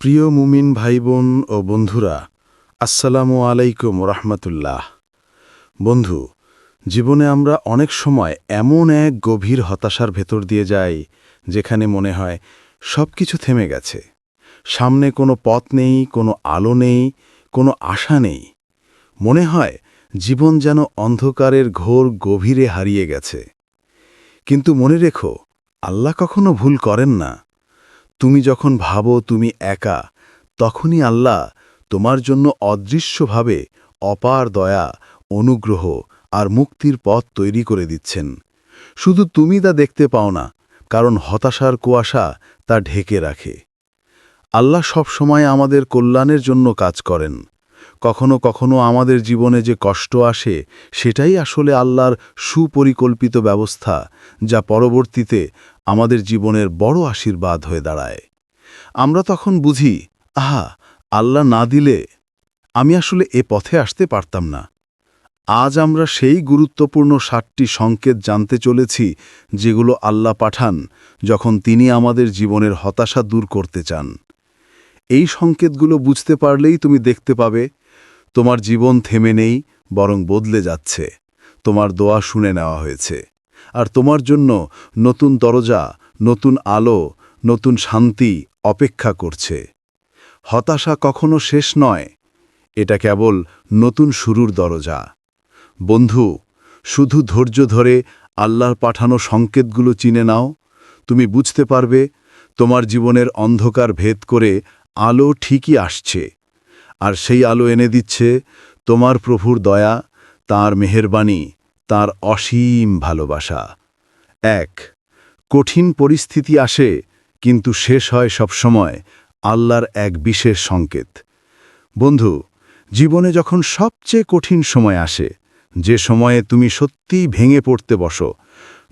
প্রিয় মুমিন ভাই বোন ও বন্ধুরা, আসসালামু আলাইকুম রহমতুল্লাহ। বন্ধু, জীবনে আমরা অনেক সময় এমন এক গভীর হতাশার ভেতর দিয়ে যাই, যেখানে মনে হয় সব কিছু থেমে গেছে। সামনে কোনো পথ নেই, কোনো আলো নেই, কোনো আশা নেই। মনে হয় জীবন যেন অন্ধকারের ঘোর গভীরে হারিয়ে গেছে। কিন্তু মনে রেখো, আল্লাহ কখনো ভুল করেন না। তুমি যখন ভাবো তুমি একা, তখনই আল্লাহ তোমার জন্য অদৃশ্যভাবে অপার দয়া, অনুগ্রহ আর মুক্তির পথ তৈরি করে দিচ্ছেন। শুধু তুমি তা দেখতে পাও না, কারণ হতাশার কুয়াশা তা ঢেকে রাখে। আল্লাহ সব সময় আমাদের কল্যাণের জন্য কাজ করেন। কখনো কখনো আমাদের জীবনে যে কষ্ট আসে, সেটাই আসলে আল্লাহর সুপরিকল্পিত ব্যবস্থা, যা পরবর্তীতে আমাদের জীবনের বড় আশীর্বাদ হয়ে দাঁড়ায়। আমরা তখন বুঝি, আহা, আল্লাহ না দিলে আমি আসলে এ পথে আসতে পারতাম না। আজ আমরা সেই গুরুত্বপূর্ণ সাতটি সংকেত জানতে চলেছি, যেগুলো আল্লাহ পাঠান যখন তিনি আমাদের জীবনের হতাশা দূর করতে চান। এই সংকেতগুলো বুঝতে পারলেই তুমি দেখতে পাবে, তোমার জীবন থেমে নেই, বরং বদলে যাচ্ছে। তোমার দোয়া শুনে নেওয়া হয়েছে। আর তোমার জন্য নতুন দরজা, নতুন আলো, নতুন শান্তি অপেক্ষা করছে। হতাশা কখনো শেষ নয়। এটা কেবল নতুন শুরুর দরজা। বন্ধু, শুধু ধৈর্য ধরে আল্লাহর পাঠানো সংকেতগুলো চিনে নাও। তুমি বুঝতে পারবে, তোমার জীবনের অন্ধকার ভেদ করে আলো ঠিকই আসছে। আর সেই আলো এনে দিচ্ছে তোমার প্রভুর দয়া, তার মেহেরবানি তার অসীম ভালোবাসা। এক, কঠিন পরিস্থিতি আসে, কিন্তু শেষ হয় সবসময় আল্লাহর এক বিশেষ সংকেত। বন্ধু, জীবনে যখন সবচেয়ে কঠিন সময় আসে, যে সময়ে তুমি সত্যিই ভেঙে পড়তে বসো,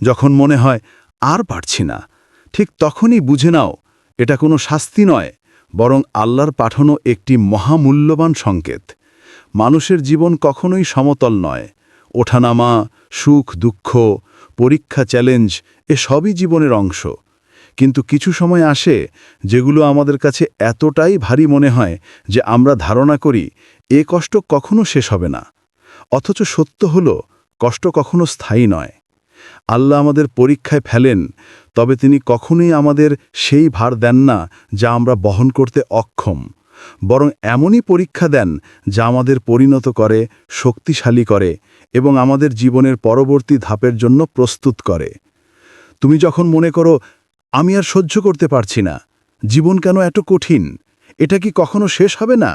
যখন মনে হয় আর পারছি না, ঠিক তখনই বুঝে নাও, এটা কোনো শাস্তি নয়, বরং আল্লাহর পাঠানো একটি মহামূল্যবান সংকেত। মানুষের জীবন কখনোই সমতল নয়। ওঠানামা, সুখ, দুঃখ, পরীক্ষা, চ্যালেঞ্জ, এ সবই জীবনের অংশ। কিন্তু কিছু সময় আসে যেগুলো আমাদের কাছে এতটাই ভারী মনে হয় যে আমরা ধারণা করি এ কষ্ট কখনো শেষ হবে না। অথচ সত্য হল, কষ্ট কখনো স্থায়ী নয়। আল্লাহ আমাদের পরীক্ষায় ফেলেন, তবে তিনি কখনোই আমাদের সেই ভার দেন না যা আমরা বহন করতে অক্ষম। বরং এমনই পরীক্ষা দেন যা আমাদের পরিণত করে, শক্তিশালী করে এবং আমাদের জীবনের পরবর্তী ধাপের জন্য প্রস্তুত করে। তুমি যখন মনে করো, আমি আর সহ্য করতে পারছি না, জীবন কেন এত কঠিন? এটা কি কখনো শেষ হবে না?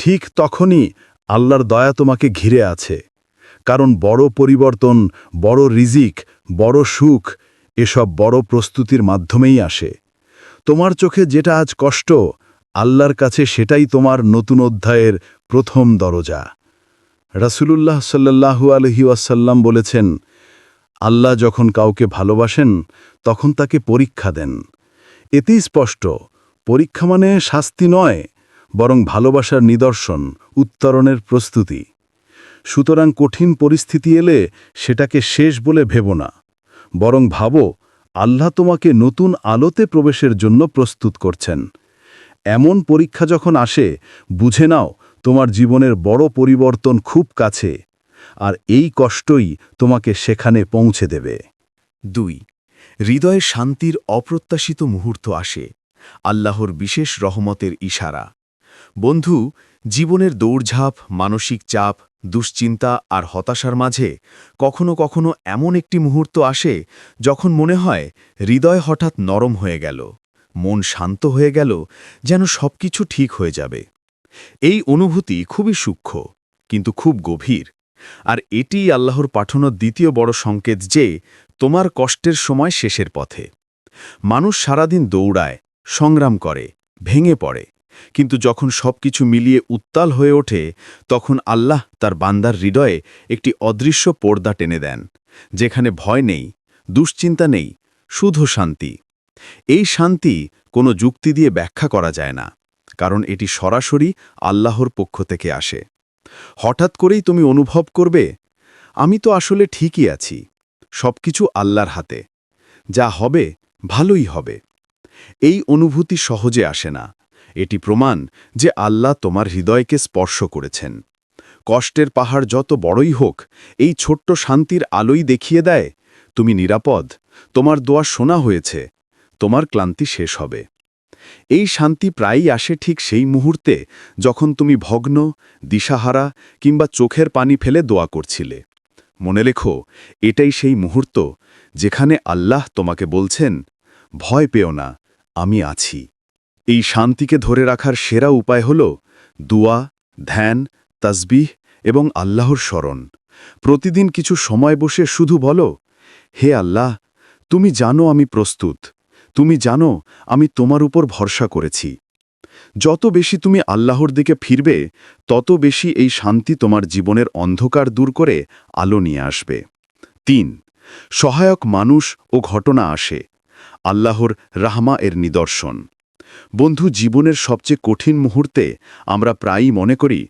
ঠিক তখনই আল্লাহর দয়া তোমাকে ঘিরে আছে। কারণ বড় পরিবর্তন, বড় রিজিক, বড় সুখ এসব বড় প্রস্তুতির মাধ্যমেই আসে। তোমার চোখে যেটা আজ কষ্ট আল্লাহর কাছে সেটাই তোমার নতুন অধ্যায়ের প্রথম দরজা। রাসূলুল্লাহ সাল্লাহু আলহি ওয়াসাল্লাম বলেছেন, আল্লাহ যখন কাউকে ভালোবাসেন, তখন তাকে পরীক্ষা দেন। এতেই স্পষ্ট, পরীক্ষা মানে শাস্তি নয়, বরং ভালোবাসার নিদর্শন, উত্তরণের প্রস্তুতি। সুতরাং কঠিন পরিস্থিতি এলে সেটাকে শেষ বলে ভেব না, বরং ভাবো, আল্লাহ তোমাকে নতুন আলোতে প্রবেশের জন্য প্রস্তুত করছেন। এমন পরীক্ষা যখন আসে, বুঝে নাও তোমার জীবনের বড় পরিবর্তন খুব কাছে, আর এই কষ্টই তোমাকে সেখানে পৌঁছে দেবে। দুই, হৃদয়ে শান্তির অপ্রত্যাশিত মুহূর্ত আসে, আল্লাহর বিশেষ রহমতের ইশারা। বন্ধু, জীবনের দৌড়ঝাঁপ, মানসিক চাপ, দুশ্চিন্তা আর হতাশার মাঝে কখনো কখনো এমন একটি মুহূর্ত আসে যখন মনে হয় হৃদয় হঠাৎ নরম হয়ে গেল। মন শান্ত হয়ে গেল যেন সবকিছু ঠিক হয়ে যাবে। এই অনুভূতি খুবই সূক্ষ্ম, কিন্তু খুব গভীর। আর এটিই আল্লাহর পাঠানো দ্বিতীয় বড় সংকেত যে, তোমার কষ্টের সময় শেষের পথে। মানুষ সারাদিন দৌড়ায়, সংগ্রাম করে, ভেঙে পড়ে। কিন্তু যখন সবকিছু মিলিয়ে উত্তাল হয়ে ওঠে, তখন আল্লাহ তার বান্দার হৃদয়ে একটি অদৃশ্য পর্দা টেনে দেন, যেখানে ভয় নেই, দুশ্চিন্তা নেই শুধু শান্তি। এই শান্তি কোনো যুক্তি দিয়ে ব্যাখ্যা করা যায় না, কারণ এটি সরাসরি আল্লাহর পক্ষ থেকে আসে। হঠাৎ করেই তুমি অনুভব করবে, আমি তো আসলে ঠিকই আছি, সবকিছু আল্লাহর হাতে, যা হবে ভালোই হবে। এই অনুভূতি সহজে আসে না, এটি প্রমাণ যে আল্লাহ তোমার হৃদয়কে স্পর্শ করেছেন। কষ্টের পাহাড় যত বড়ই হোক, এই ছোট্ট শান্তির আলোই দেখিয়ে দেয়, তুমি নিরাপদ, তোমার দোয়া শোনা হয়েছে তোমার ক্লান্তি শেষ হবে। এই শান্তি প্রায়ই আসে ঠিক সেই মুহূর্তে যখন তুমি ভগ্ন, দিশাহারা কিংবা চোখের পানি ফেলে দোয়া করছিলে। মনে রেখো এটাই সেই মুহূর্ত যেখানে আল্লাহ তোমাকে বলছেন, ভয় পেও না, আমি আছি। এই শান্তিকে ধরে রাখার সেরা উপায় হল দুয়া, ধ্যান, তসবিহ এবং আল্লাহর স্মরণ। প্রতিদিন কিছু সময় বসে শুধু বলো, হে আল্লাহ, তুমি জানো আমি প্রস্তুত। তুমি জানো, আমি তোমার উপর ভরসা করেছি। যত বেশি তুমি আল্লাহর দিকে ফিরবে, তত বেশি এই শান্তি তোমার জীবনের অন্ধকার দূর করে আলো নিয়ে আসবে। তিন, সহায়ক মানুষ ও ঘটনা আসে। আল্লাহর রাহমা এর নিদর্শন। বন্ধু, জীবনের সবচেয়ে কঠিন মুহূর্তে আমরা প্রায়ই মনে করি,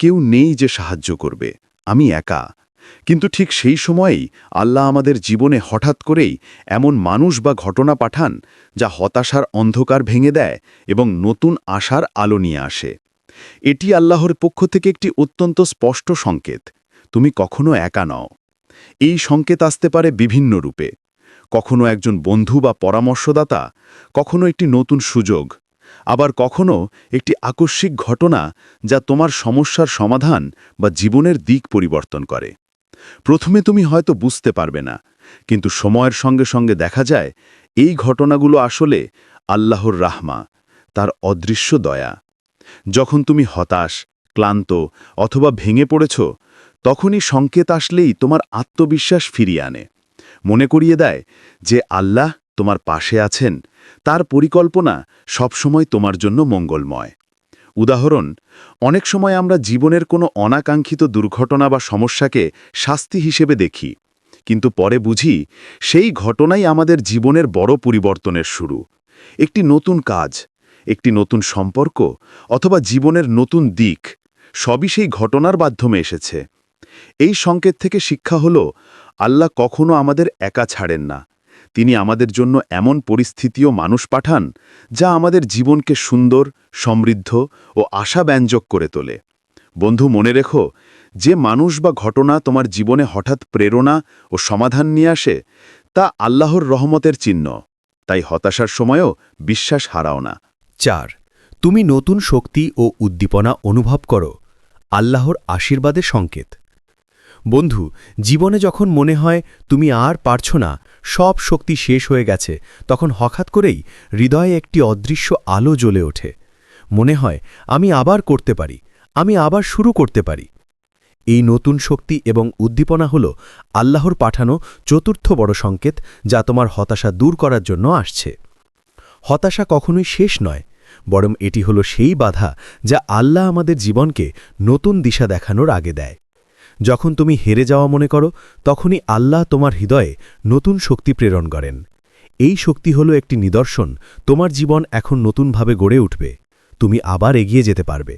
কেউ নেই যে সাহায্য করবে, আমি একা। কিন্তু ঠিক সেই সময়েই আল্লাহ আমাদের জীবনে হঠাৎ করেই এমন মানুষ বা ঘটনা পাঠান, যা হতাশার অন্ধকার ভেঙে দেয় এবং নতুন আশার আলো নিয়ে আসে। এটি আল্লাহর পক্ষ থেকে একটি অত্যন্ত স্পষ্ট সংকেত, তুমি কখনো একা নও। এই সংকেত আসতে পারে বিভিন্ন রূপে। কখনো একজন বন্ধু বা পরামর্শদাতা, কখনো একটি নতুন সুযোগ, আবার কখনো একটি আকস্মিক ঘটনা যা তোমার সমস্যার সমাধান বা জীবনের দিক পরিবর্তন করে। প্রথমে তুমি হয়তো বুঝতে পারবে না, কিন্তু সময়ের সঙ্গে সঙ্গে দেখা যায়, এই ঘটনাগুলো আসলে আল্লাহর রাহমা, তার অদৃশ্য দয়া। যখন তুমি হতাশ, ক্লান্ত অথবা ভেঙে পড়েছ, তখনই সংকেত আসলেই তোমার আত্মবিশ্বাস ফিরিয়ে আনে। মনে করিয়ে দেয় যে আল্লাহ তোমার পাশে আছেন, তার পরিকল্পনা সবসময় তোমার জন্য মঙ্গলময়। উদাহরণ, অনেক সময় আমরা জীবনের কোনো অনাকাঙ্ক্ষিত দুর্ঘটনা বা সমস্যাকে শাস্তি হিসেবে দেখি, কিন্তু পরে বুঝি সেই ঘটনাই আমাদের জীবনের বড় পরিবর্তনের শুরু। একটি নতুন কাজ, একটি নতুন সম্পর্ক অথবা জীবনের নতুন দিক, সবই সেই ঘটনার মাধ্যমে এসেছে। এই সংকেত থেকে শিক্ষা হল, আল্লাহ কখনো আমাদের একা ছাড়েন না। তিনি আমাদের জন্য এমন পরিস্থিতিও মানুষ পাঠান, যা আমাদের জীবনকে সুন্দর, সমৃদ্ধ ও আশাব্যঞ্জক করে তোলে। বন্ধু, মনে রেখো, যে মানুষ বা ঘটনা তোমার জীবনে হঠাৎ প্রেরণা ও সমাধান নিয়ে আসে, তা আল্লাহর রহমতের চিহ্ন। তাই হতাশার সময়ও বিশ্বাস হারাও না। চার, তুমি নতুন শক্তি ও উদ্দীপনা অনুভব করো, আল্লাহর আশীর্বাদের সংকেত। বন্ধু, জীবনে যখন মনে হয় তুমি আর পারছ না সব শক্তি শেষ হয়ে গেছে। তখন হঠাৎ করেই হৃদয়ে একটি অদৃশ্য আলো জ্বলে ওঠে। মনে হয়, আমি আবার করতে পারি। আমি আবার শুরু করতে পারি। এই নতুন শক্তি এবং উদ্দীপনা হল আল্লাহর পাঠানো চতুর্থ বড় সংকেত যা তোমার হতাশা দূর করার জন্য আসছে। হতাশা কখনোই শেষ নয়, বরং এটি হল সেই বাধা যা আল্লাহ আমাদের জীবনকে নতুন দিশা দেখানোর আগে দেয়। যখন তুমি হেরে যাওয়া মনে করো, তখনই আল্লাহ তোমার হৃদয়ে নতুন শক্তি প্রেরণ করেন। এই শক্তি হল একটি নিদর্শন, তোমার জীবন এখন নতুনভাবে গড়ে উঠবে, তুমি আবার এগিয়ে যেতে পারবে।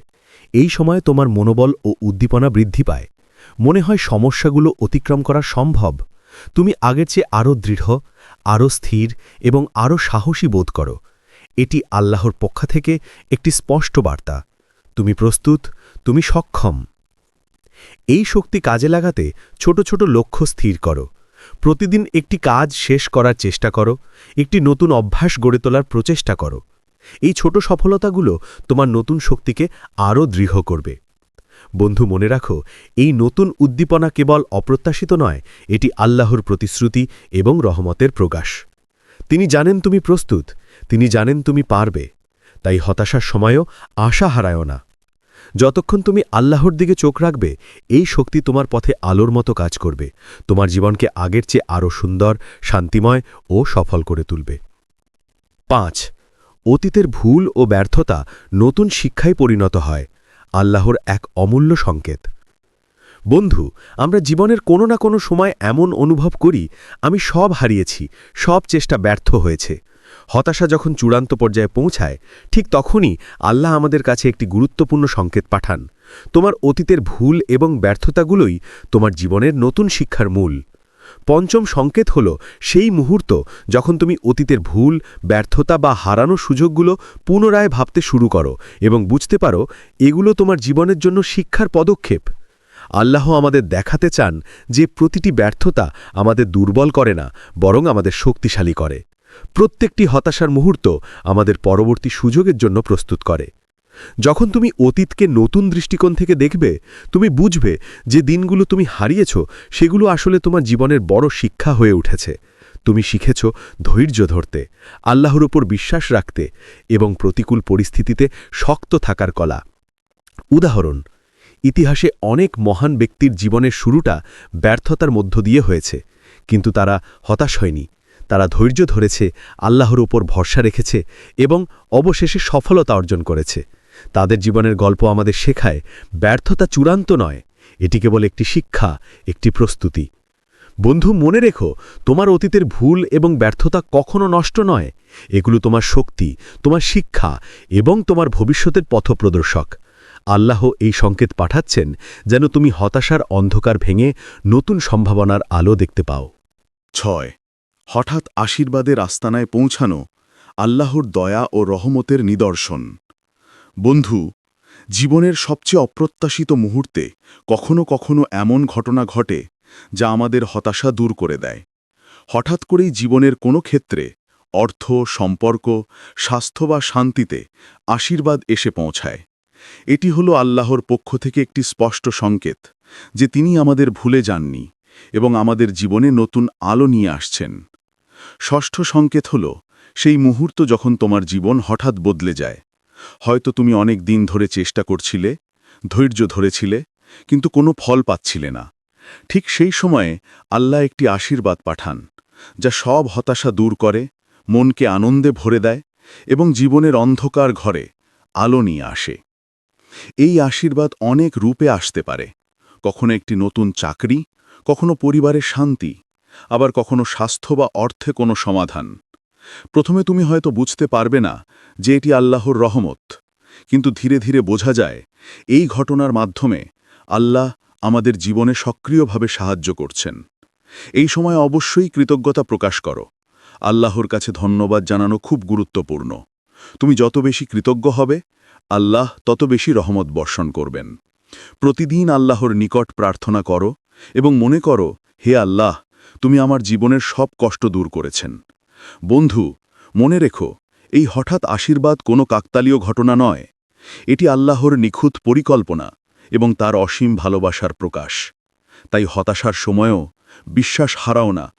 এই সময় তোমার মনোবল ও উদ্দীপনা বৃদ্ধি পায়। মনে হয় সমস্যাগুলো অতিক্রম করা সম্ভব। তুমি আগের চেয়ে আরও দৃঢ়, আরও স্থির এবং আরও সাহসী বোধ করো। এটি আল্লাহর পক্ষ থেকে একটি স্পষ্ট বার্তা। তুমি প্রস্তুত, তুমি সক্ষম। এই শক্তি কাজে লাগাতে ছোট ছোট লক্ষ্য স্থির করো। প্রতিদিন একটি কাজ শেষ করার চেষ্টা করো, একটি নতুন অভ্যাস গড়ে তোলার প্রচেষ্টা করো। এই ছোট সফলতাগুলো তোমার নতুন শক্তিকে আরও দৃঢ় করবে। বন্ধু, মনে রাখো, এই নতুন উদ্দীপনা কেবল অপ্রত্যাশিত নয়, এটি আল্লাহর প্রতিশ্রুতি এবং রহমতের প্রকাশ। তিনি জানেন তুমি প্রস্তুত, তিনি জানেন তুমি পারবে, তাই হতাশার সময়ও আশা হারায়ও না। যতক্ষণ তুমি আল্লাহর দিকে চোখ রাখবে, এই শক্তি তোমার পথে আলোর মতো কাজ করবে। তোমার জীবনকে আগের চেয়ে আরও সুন্দর, শান্তিময় ও সফল করে তুলবে। পাঁচ, অতীতের ভুল ও ব্যর্থতা নতুন শিক্ষায় পরিণত হয়। আল্লাহর এক অমূল্য সংকেত। বন্ধু, আমরা জীবনের কোনো না কোনো সময় এমন অনুভব করি, আমি সব হারিয়েছি, সব চেষ্টা ব্যর্থ হয়েছে। হতাশা যখন চূড়ান্ত পর্যায়ে পৌঁছায়, ঠিক তখনই আল্লাহ আমাদের কাছে একটি গুরুত্বপূর্ণ সংকেত পাঠান। তোমার অতীতের ভুল এবং ব্যর্থতাগুলোই তোমার জীবনের নতুন শিক্ষার মূল। পঞ্চম সংকেত হল, সেই মুহূর্ত যখন তুমি অতীতের ভুল, ব্যর্থতা বা হারানো সুযোগগুলো পুনরায় ভাবতে শুরু করো এবং বুঝতে পারো, এগুলো তোমার জীবনের জন্য শিক্ষার পদক্ষেপ। আল্লাহ আমাদের দেখাতে চান যে প্রতিটি ব্যর্থতা আমাদের দুর্বল করে না, বরং আমাদের শক্তিশালী করে। প্রত্যেকটি হতাশার মুহূর্ত আমাদের পরবর্তী সুযোগের জন্য প্রস্তুত করে। যখন তুমি অতীতকে নতুন দৃষ্টিকোণ থেকে দেখবে, তুমি বুঝবে যে দিনগুলো তুমি হারিয়েছ, সেগুলো আসলে তোমার জীবনের বড় শিক্ষা হয়ে উঠেছে। তুমি শিখেছ ধৈর্য ধরতে, আল্লাহর ওপর বিশ্বাস রাখতে এবং প্রতিকূল পরিস্থিতিতে শক্ত থাকার কলা। উদাহরণ, ইতিহাসে অনেক মহান ব্যক্তির জীবনের শুরুটা ব্যর্থতার মধ্য দিয়ে হয়েছে, কিন্তু তারা হতাশ হয়নি। তারা ধৈর্য ধরেছে, আল্লাহর উপর ভরসা রেখেছে এবং অবশেষে সফলতা অর্জন করেছে। তাদের জীবনের গল্প আমাদের শেখায়, ব্যর্থতা চূড়ান্ত নয় এটি কেবল একটি শিক্ষা, একটি প্রস্তুতি। বন্ধু, মনে রেখো, তোমার অতীতের ভুল এবং ব্যর্থতা কখনো নষ্ট নয়। এগুলো তোমার শক্তি, তোমার শিক্ষা এবং তোমার ভবিষ্যতের পথপ্রদর্শক। আল্লাহ এই সংকেত পাঠাচ্ছেন যেন তুমি হতাশার অন্ধকার ভেঙে নতুন সম্ভাবনার আলো দেখতে পাও। ছয় হঠাৎ আশীর্বাদের আস্তানায় পৌঁছানো আল্লাহর দয়া ও রহমতের নিদর্শন। বন্ধু, জীবনের সবচেয়ে অপ্রত্যাশিত মুহূর্তে কখনো কখনো এমন ঘটনা ঘটে যা আমাদের হতাশা দূর করে দেয়। হঠাৎ করেই জীবনের কোনো ক্ষেত্রে অর্থ, সম্পর্ক, স্বাস্থ্য বা শান্তিতে আশীর্বাদ এসে পৌঁছায়। এটি হলো আল্লাহর পক্ষ থেকে একটি স্পষ্ট সংকেত যে তিনি আমাদের ভুলে যাননি এবং আমাদের জীবনে নতুন আলো নিয়ে আসছেন। ষষ্ঠ সংকেত হল, সেই মুহূর্ত যখন তোমার জীবন হঠাৎ বদলে যায়। হয়তো তুমি অনেক দিন ধরে চেষ্টা করছিলে, ধৈর্য ধরেছিলে, কিন্তু কোনো ফল পাচ্ছিলে না। ঠিক সেই সময়ে আল্লাহ একটি আশীর্বাদ পাঠান, যা সব হতাশা দূর করে, মনকে আনন্দে ভরে দেয় এবং জীবনের অন্ধকার ঘরে আলো নিয়ে আসে। এই আশীর্বাদ অনেক রূপে আসতে পারে, কখনো একটি নতুন চাকরি, কখনো পরিবারের শান্তি আবার কখনো স্বাস্থ্য বা অর্থে কোনো সমাধান। প্রথমে তুমি হয়তো বুঝতে পারবে না যে এটি আল্লাহর রহমত, কিন্তু ধীরে ধীরে বোঝা যায়, এই ঘটনার মাধ্যমে আল্লাহ আমাদের জীবনে সক্রিয়ভাবে সাহায্য করছেন। এই সময় অবশ্যই কৃতজ্ঞতা প্রকাশ করো। আল্লাহর কাছে ধন্যবাদ জানানো খুব গুরুত্বপূর্ণ। তুমি যত বেশি কৃতজ্ঞ হবে, আল্লাহ তত বেশি রহমত বর্ষণ করবেন। প্রতিদিন আল্লাহর নিকট প্রার্থনা করো এবং মনে করো, হে আল্লাহ তুমি আমার জীবনের সব কষ্ট দূর করেছেন। বন্ধু, মনে রেখো, এই হঠাৎ আশীর্বাদ কোনো কাকতালীয় ঘটনা নয়। এটি আল্লাহর নিখুঁত পরিকল্পনা এবং তার অসীম ভালোবাসার প্রকাশ। তাই হতাশার সময়ও বিশ্বাস হারাও না।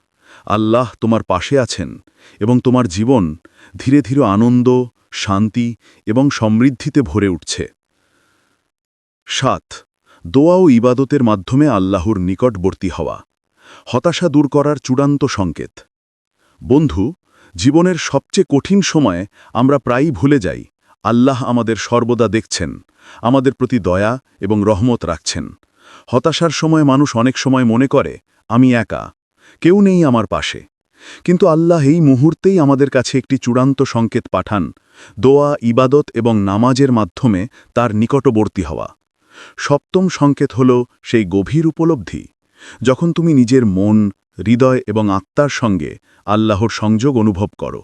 আল্লাহ তোমার পাশে আছেন এবং তোমার জীবন ধীরে ধীরে আনন্দ, শান্তি এবং সমৃদ্ধিতে ভরে উঠছে। সাত, দোয়া ও ইবাদতের মাধ্যমে আল্লাহর নিকটবর্তী হওয়া। হতাশা দূর করার চূড়ান্ত সংকেত। বন্ধু, জীবনের সবচেয়ে কঠিন সময়ে আমরা প্রায়ই ভুলে যাই। আল্লাহ আমাদের সর্বদা দেখছেন, আমাদের প্রতি দয়া এবং রহমত রাখছেন। হতাশার সময় মানুষ অনেক সময় মনে করে, আমি একা, কেউ নেই আমার পাশে। কিন্তু আল্লাহ এই মুহূর্তেই আমাদের কাছে একটি চূড়ান্ত সংকেত পাঠান, দোয়া, ইবাদত এবং নামাজের মাধ্যমে তার নিকটবর্তী হওয়া। সপ্তম সংকেত হল সেই গভীর উপলব্ধি। যখন তুমি নিজের মন, হৃদয় এবং আত্মার সঙ্গে আল্লাহর সংযোগ অনুভব করো।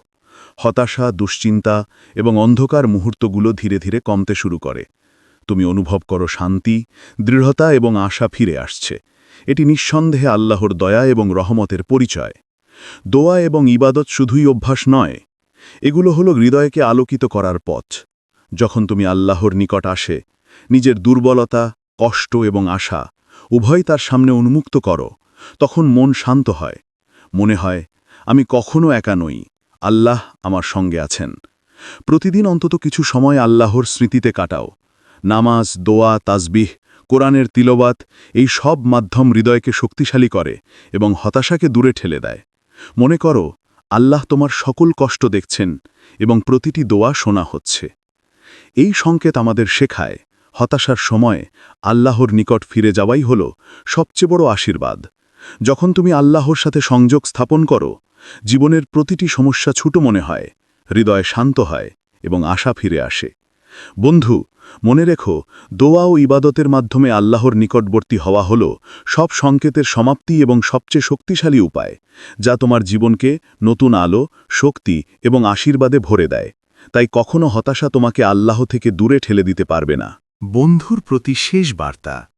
হতাশা, দুশ্চিন্তা এবং অন্ধকার মুহূর্তগুলো ধীরে ধীরে কমতে শুরু করে। তুমি অনুভব করো শান্তি, দৃঢ়তা এবং আশা ফিরে আসছে। এটি নিঃসন্দেহে আল্লাহর দয়া এবং রহমতের পরিচয়। দোয়া এবং ইবাদত শুধুই অভ্যাস নয়, এগুলো হলো হৃদয়কে আলোকিত করার পথ। যখন তুমি আল্লাহর নিকট আসে, নিজের দুর্বলতা, কষ্ট এবং আশা উভয় তার সামনে উন্মুক্ত করো, তখন মন শান্ত হয়। মনে হয়, আমি কখনো একা নই, আল্লাহ আমার সঙ্গে আছেন। প্রতিদিন অন্তত কিছু সময় আল্লাহর স্মৃতিতে কাটাও। নামাজ, দোয়া, তাজবিহ, কোরআনের তিলবাত এই সব মাধ্যম হৃদয়কে শক্তিশালী করে এবং হতাশাকে দূরে ঠেলে দেয়। মনে করো, আল্লাহ তোমার সকল কষ্ট দেখছেন এবং প্রতিটি দোয়া শোনা হচ্ছে। এই সংকেত আমাদের শেখায়। হতাশার সময় আল্লাহর নিকট ফিরে যাওয়াই হল সবচেয়ে বড় আশীর্বাদ। যখন তুমি আল্লাহর সাথে সংযোগ স্থাপন করো, জীবনের প্রতিটি সমস্যা ছোট মনে হয়, হৃদয় শান্ত হয় এবং আশা ফিরে আসে। বন্ধু, মনে রেখো, দোয়া ও ইবাদতের মাধ্যমে আল্লাহর নিকটবর্তী হওয়া হল সব সংকেতের সমাপ্তি এবং সবচেয়ে শক্তিশালী উপায়, যা তোমার জীবনকে নতুন আলো, শক্তি এবং আশীর্বাদে ভরে দেয়। তাই কখনো হতাশা তোমাকে আল্লাহ থেকে দূরে ঠেলে দিতে পারবে না। বন্ধুর প্রতি শেষ বার্তা।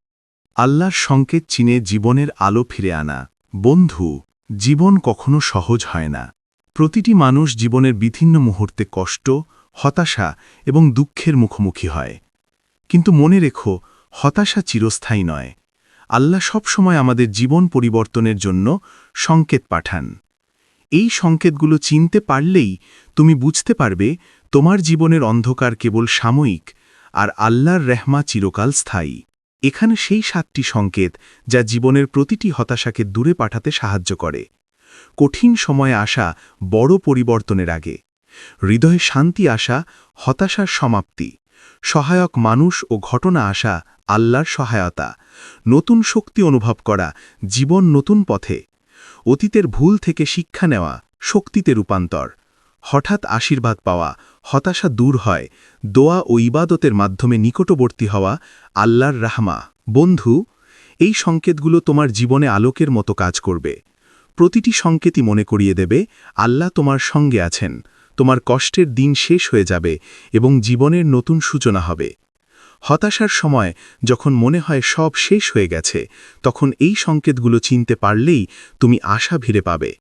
আল্লাহর সংকেত চিনে জীবনের আলো ফিরে আনা। বন্ধু, জীবন কখনো সহজ হয় না। প্রতিটি মানুষ জীবনের বিভিন্ন মুহূর্তে কষ্ট, হতাশা এবং দুঃখের মুখোমুখি হয়। কিন্তু মনে রেখো, হতাশা চিরস্থায়ী নয়। আল্লাহ সবসময় আমাদের জীবন পরিবর্তনের জন্য সংকেত পাঠান। এই সংকেতগুলো চিনতে পারলেই তুমি বুঝতে পারবে, তোমার জীবনের অন্ধকার কেবল সাময়িক আর আল্লাহর রেহমা চিরকাল স্থায়ী। এখানে সেই সাতটি সংকেত যা জীবনের প্রতিটি হতাশাকে দূরে পাঠাতে সাহায্য করে। কঠিন সময়ে আসা বড় পরিবর্তনের আগে। হৃদয়ে শান্তি আসা, হতাশার সমাপ্তি। সহায়ক মানুষ ও ঘটনা আসা, আল্লাহর সহায়তা। নতুন শক্তি অনুভব করা, জীবন নতুন পথে। অতীতের ভুল থেকে শিক্ষা নেওয়া, শক্তিতে রূপান্তর। হঠাৎ আশীর্বাদ পাওয়া, হতাশা দূর হয়, দোয়া ও ইবাদতের মাধ্যমে নিকটবর্তী হওয়া আল্লাহর রাহমা। বন্ধু, এই সংকেতগুলো তোমার জীবনে আলোকের মতো কাজ করবে। প্রতিটি সংকেতই মনে করিয়ে দেবে, আল্লাহ তোমার সঙ্গে আছেন, তোমার কষ্টের দিন শেষ হয়ে যাবে এবং জীবনের নতুন সূচনা হবে। হতাশার সময় যখন মনে হয় সব শেষ হয়ে গেছে, তখন এই সংকেতগুলো চিনতে পারলেই তুমি আশা ভিড়ে পাবে।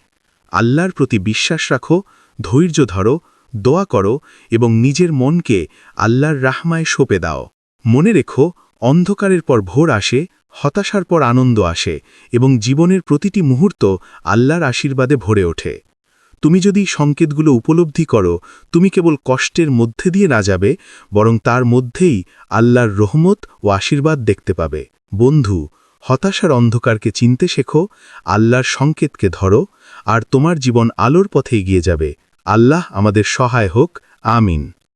আল্লাহর প্রতি বিশ্বাস রাখো ধৈর্য ধরো, দোয়া করো এবং নিজের মনকে আল্লাহর রাহমায় সঁপে দাও। মনে রেখো, অন্ধকারের পর ভোর আসে, হতাশার পর আনন্দ আসে এবং জীবনের প্রতিটি মুহূর্ত আল্লাহর আশীর্বাদে ভরে ওঠে। তুমি যদি সংকেতগুলো উপলব্ধি করো, তুমি কেবল কষ্টের মধ্যে দিয়ে না যাবে, বরং তার মধ্যেই আল্লাহর রহমত ও আশীর্বাদ দেখতে পাবে। বন্ধু, হতাশার অন্ধকারকে চিনতে শেখো, আল্লাহর সংকেতকে ধরো আর তোমার জীবন আলোর পথে এগিয়ে যাবে। আল্লাহ আমাদের সহায় হোক। আমিন।